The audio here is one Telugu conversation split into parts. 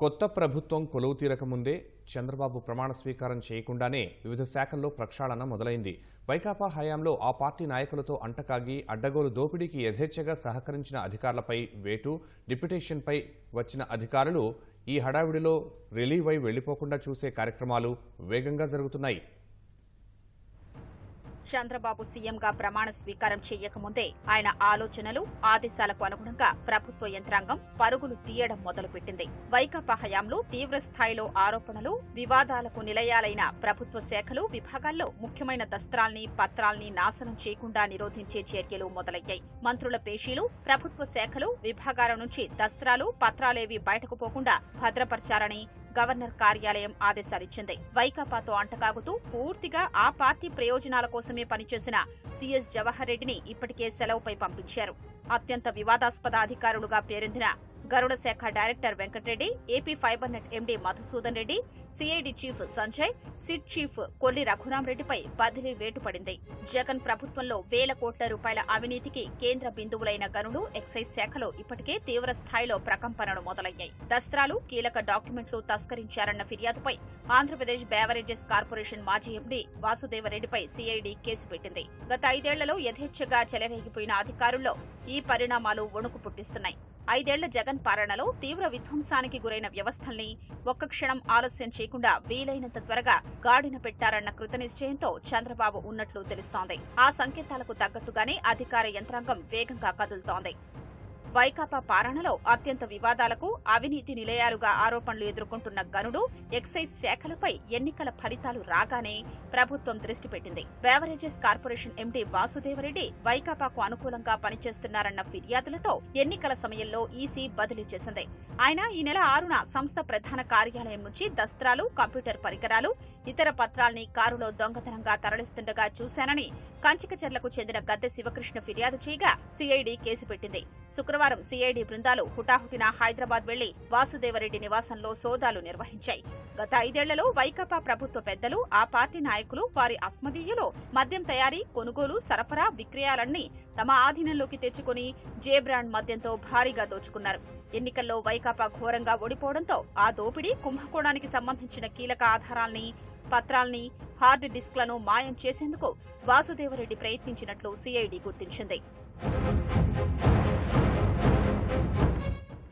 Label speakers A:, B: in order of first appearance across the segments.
A: కొత్త ప్రభుత్వం కొలువు తీరకముందే చంద్రబాబు ప్రమాణ స్వీకారం చేయకుండానే వివిధ శాఖల్లో ప్రక్షాళన మొదలైంది. వైకాపా హయాంలో ఆ పార్టీ నాయకులతో అంటకాగి అడ్డగోలు దోపిడీకి యథేచ్ఛగా సహకరించిన అధికారులపై వేటు డిప్యుటేషన్పై వచ్చిన అధికారులు ఈ హడావిడిలో రిలీవ్ అయి వెళ్ళిపోకుండా చూసే కార్యక్రమాలు వేగంగా జరుగుతున్నాయి.
B: చంద్రబాబు సీఎంగా ప్రమాణ స్వీకారం చేయకముందే ఆయన ఆలోచనలు ఆదేశాలకు అనుగుణంగా ప్రభుత్వ యంత్రాంగం పరుగులు తీయడం మొదలుపెట్టింది. వైకాపా హయాంలో తీవ్ర స్థాయిలో ఆరోపణలు వివాదాలకు నిలయాలైన ప్రభుత్వ శాఖలు విభాగాల్లో ముఖ్యమైన దస్త్రాల్ని పత్రాల్ని నాశనం చేయకుండా నిరోధించే చర్యలు మొదలయ్యాయి. మంత్రుల పేషీలు ప్రభుత్వ శాఖలు విభాగాల నుంచి దస్త్రాలు పత్రాలేవి బయటకు పోకుండా భద్రపరచారని గవర్నర్ కార్యాలయం ఆదేశాలిచ్చింది. వైకాపాతో అంటకాగుతూ పూర్తిగా ఆ పార్టీ ప్రయోజనాల కోసమే పనిచేసిన సీఎస్ జవహర్ రెడ్డిని ఇప్పటికే సెలవుపై పంపించారు. అత్యంత వివాదాస్పద అధికారులుగా పేరొందిన గరుడ శాఖ director Venkata Reddy AP fiber net MD Madhusudan Reddy CID chief Sanjay SIT chief Kolli రఘురామరెడ్డిపై బదిలీ వేటు పడింది జగన్ ప్రభుత్వంలో వేల కోట్ల రూపాయల అవినీతికి కేంద్ర బిందువులైన గనులు ఎక్సైజ్ శాఖలో ఇప్పటికే తీవ్ర స్థాయిలో ప్రకంపనలు మొదలయ్యాయి. దస్త్రాలు కీలక డాక్యుమెంట్లు తస్కరించారన్న ఫిర్యాదుపై ఆంధ్రప్రదేశ్ బేవరేజెస్ కార్పొరేషన్ మాజీ ఎండీ వాసుదేవరెడ్డిపై సిఐడి కేసు పెట్టింది. గత ఐదేళ్ళలో యథేచ్ఛగా చెలరేగిపోయిన అధికారుల్లో ఈ పరిణామాలు వణుకు పుట్టిస్తున్నాయి. ఐదేళ్ళ జగన్ పాలనలో తీవ్ర విధ్వంసానికి గురైన వ్యవస్థల్ని ఒక్క క్షణం ఆలస్యం చేయకుండా వీలైనంత త్వరగా గాడిన పెట్టారన్న కృతనిశ్చయంతో చంద్రబాబు ఉన్నట్లు తెలుస్తోంది. ఆ సంకేతాలకు తగ్గట్టుగానే అధికార యంత్రాంగం వేగంగా కదులుతోంది. వైకాపా పాలనలో అత్యంత వివాదాలకు అవినీతి నిలయాలుగా ఆరోపణలు ఎదుర్కొంటున్న గనుడు ఎక్సైజ్ శాఖలపై ఎన్నికల ఫలితాలు రాగానే ప్రభుత్వం దృష్టి పెట్టింది. బేవరేజెస్ కార్పొరేషన్ ఎండీ వాసుదేవరెడ్డి వైకాపాకు అనుకూలంగా పనిచేస్తున్నారన్న ఫిర్యాదులతో ఎన్నికల సమయంలో ఈసీ బదిలీ చేసింది. ఆయన ఈ నెల ఆరున సంస్థ ప్రధాన కార్యాలయం నుంచి దస్త్రాలు కంప్యూటర్ పరికరాలు ఇతర పత్రాల్ని కారులో దొంగతనంగా తరలిస్తుండగా చూశానని కంచికచర్లకు చెందిన గద్దె శివకృష్ణ ఫిర్యాదు చేయగా సిఐడి కేసు పెట్టింది. శుక్రవారం సిఐడి బృందాలు హుటాహుటిన హైదరాబాద్ వెళ్ళి వాసుదేవరెడ్డి నివాసంలో సోదాలు నిర్వహించాయి. గత ఐదేళ్ళలో వైకాపా ప్రభుత్వ పెద్దలు ఆ పార్టీ నాయకులు వారి అస్మదీయులు మద్యం తయారీ కొనుగోలు సరఫరా విక్రయాలన్నీ తమ ఆధీనంలోకి తెచ్చుకుని జే బ్రాండ్ మద్యంతో భారీగా దోచుకున్నారు. ఎన్నికల్లో వైకాపా ఘోరంగా ఓడిపోవడంతో ఆ దోపిడీ కుంభకోణానికి సంబంధించిన కీలక ఆధారాల్ని పత్రాల్ని హార్డ్ డిస్క్లను మాయం చేసేందుకు వాసుదేవరెడ్డి ప్రయత్నించినట్లు సిఐడి గుర్తించింది.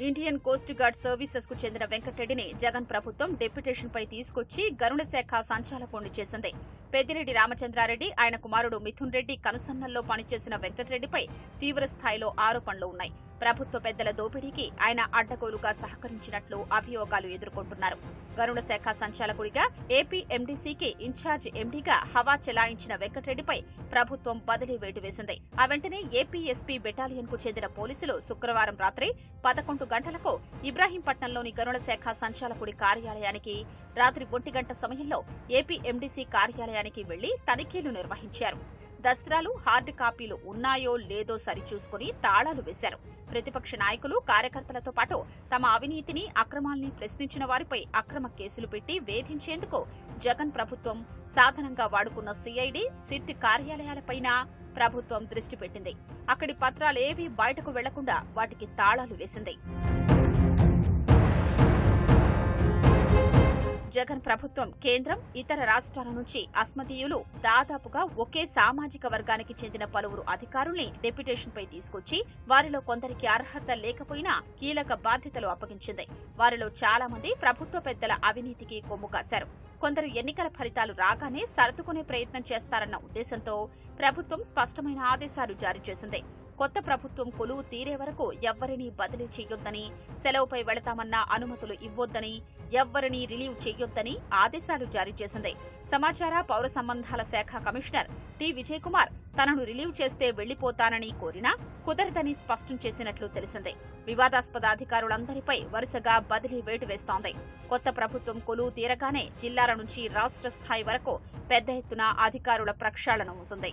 B: ఇండియన్ కోస్ట్ గార్డ్ సర్వీసెస్కు చెందిన వెంకటరెడ్డిని జగన్ ప్రభుత్వం డెప్యుటేషన్ పై తీసుకొచ్చి గరుణ శాఖ సంచాలకుణ్ణి చేసింది. పెద్దిరెడ్డి రామచంద్రారెడ్డి ఆయన కుమారుడు మిథున్ రెడ్డి కనుసన్నల్లో పనిచేసిన వెంకటరెడ్డిపై తీవ్ర స్థాయిలో ఆరోపణలు ఉన్నాయి. ప్రభుత్వ పెద్దల దోపిడీకి ఆయన అడ్డగోలుగా సహకరించినట్లు అభియోగాలు ఎదుర్కొంటున్నారు. గరుడ శాఖ సంచాలకుడిగా ఏపీ ఎండీసీకి ఇన్ఛార్జ్ ఎండీగా హవా చెలాయించిన వెంకటరెడ్డిపై ప్రభుత్వం బదిలీ వేటు వేసింది. ఆ వెంటనే ఏపీ ఎస్పీ బెటాలియన్కు చెందిన పోలీసులు శుక్రవారం రాత్రి పదకొండు గంటలకు ఇబ్రాహీంపట్నంలోని గరుడ శాఖ సంచాలకుడి కార్యాలయానికి రాత్రి ఒంటి గంట సమయంలో ఏపీ ఎండీసీ కార్యాలయానికి వెళ్ళి తనిఖీలు నిర్వహించారు. దస్త్రాలు హార్డ్ కాపీలు ఉన్నాయో లేదో సరిచూసుకుని తాళాలు వేశారు. ప్రతిపక్ష నాయకులు కార్యకర్తలతో పాటు తమ అవినీతిని అక్రమాల్ని ప్రశ్నించిన వారిపై అక్రమ కేసులు పెట్టి వేధించేందుకు జగన్ ప్రభుత్వం సాధనంగా వాడుకున్న సిఐడి సిట్ కార్యాలయాలపైన ప్రభుత్వం దృష్టి పెట్టింది. అక్కడి పత్రాలేవీ బయటకు వెళ్ళకుండా వాటికి తాళాలు వేసింది. జగన్ ప్రభుత్వం కేంద్రం ఇతర రాష్ట్రాల నుంచి అస్మదీయులు దాదాపుగా ఒకే సామాజిక వర్గానికి చెందిన పలువురు అధికారుల్ని డెప్యుటేషన్పై తీసుకొచ్చి వారిలో కొందరికి అర్హత లేకపోయినా కీలక బాధ్యతలు అప్పగించింది. వారిలో చాలా మంది ప్రభుత్వ పెద్దల అవినీతికి కొమ్ము కాశారు. కొందరు ఎన్నికల ఫలితాలు రాగానే సర్దుకునే ప్రయత్నం చేస్తారన్న ఉద్దేశంతో ప్రభుత్వం స్పష్టమైన ఆదేశాలు జారీ చేసింది. కొత్త ప్రభుత్వం కొలువు తీరే వరకు ఎవ్వరినీ బదిలీ చేయొద్దని సెలవుపై వెళతామన్న అనుమతులు ఇవ్వొద్దని ఎవ్వరినీ రిలీవ్ చేయొద్దని ఆదేశాలు జారీ చేసింది. సమాచార పౌర సంబంధాల శాఖ కమిషనర్ టి. విజయకుమార్ తనను రిలీవ్ చేస్తే వెళ్ళిపోతానని కోరినా కుదరదని స్పష్టం చేసినట్లు తెలిసింది. వివాదాస్పద అధికారులందరిపై వరుసగా బదిలీ వేటు వేస్తోంది. కొత్త ప్రభుత్వం కొలువు తీరగానే జిల్లాల నుంచి రాష్ట్ర స్థాయి వరకు పెద్ద ఎత్తున అధికారుల ప్రక్షాళన ఉంటుంది.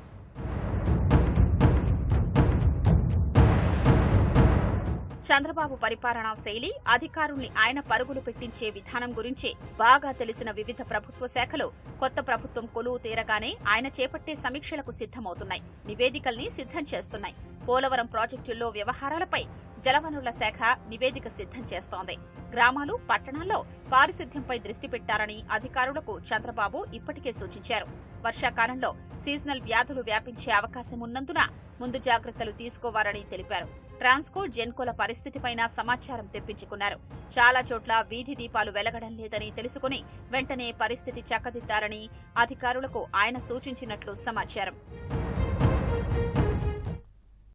B: చంద్రబాబు పరిపాలనా శైలి అధికారుల్ని ఆయన పరుగులు పెట్టించే విధానం గురించి బాగా తెలిసిన వివిధ ప్రభుత్వ శాఖలు కొత్త ప్రభుత్వం కొలువు తీరగానే ఆయన చేపట్టే సమీక్షలకు సిద్ధమవుతున్నాయి. నివేదికల్ని సిద్ధం చేస్తున్నాయి. పోలవరం ప్రాజెక్టుల్లో వ్యవహారాలపై జలవనరుల శాఖ నివేదిక సిద్ధం చేస్తోంది. గ్రామాలు పట్టణాల్లో పారిశుద్ధ్యంపై దృష్టి పెట్టారని అధికారులకు చంద్రబాబు ఇప్పటికే సూచించారు. వర్షాకాలంలో సీజనల్ వ్యాధులు వ్యాపించే అవకాశం ఉన్నందున ముందు జాగ్రత్తలు తీసుకోవాలని తెలిపారు. ట్రాన్స్కో జెన్కోల పరిస్థితిపై సమాచారం తెప్పించుకున్నారు. చాలా చోట్ల వీధి దీపాలు వెలగడం లేదని తెలుసుకుని వెంటనే పరిస్థితి చక్కదిద్దారని అధికారులకు ఆయన సూచించినట్లు సమాచారం.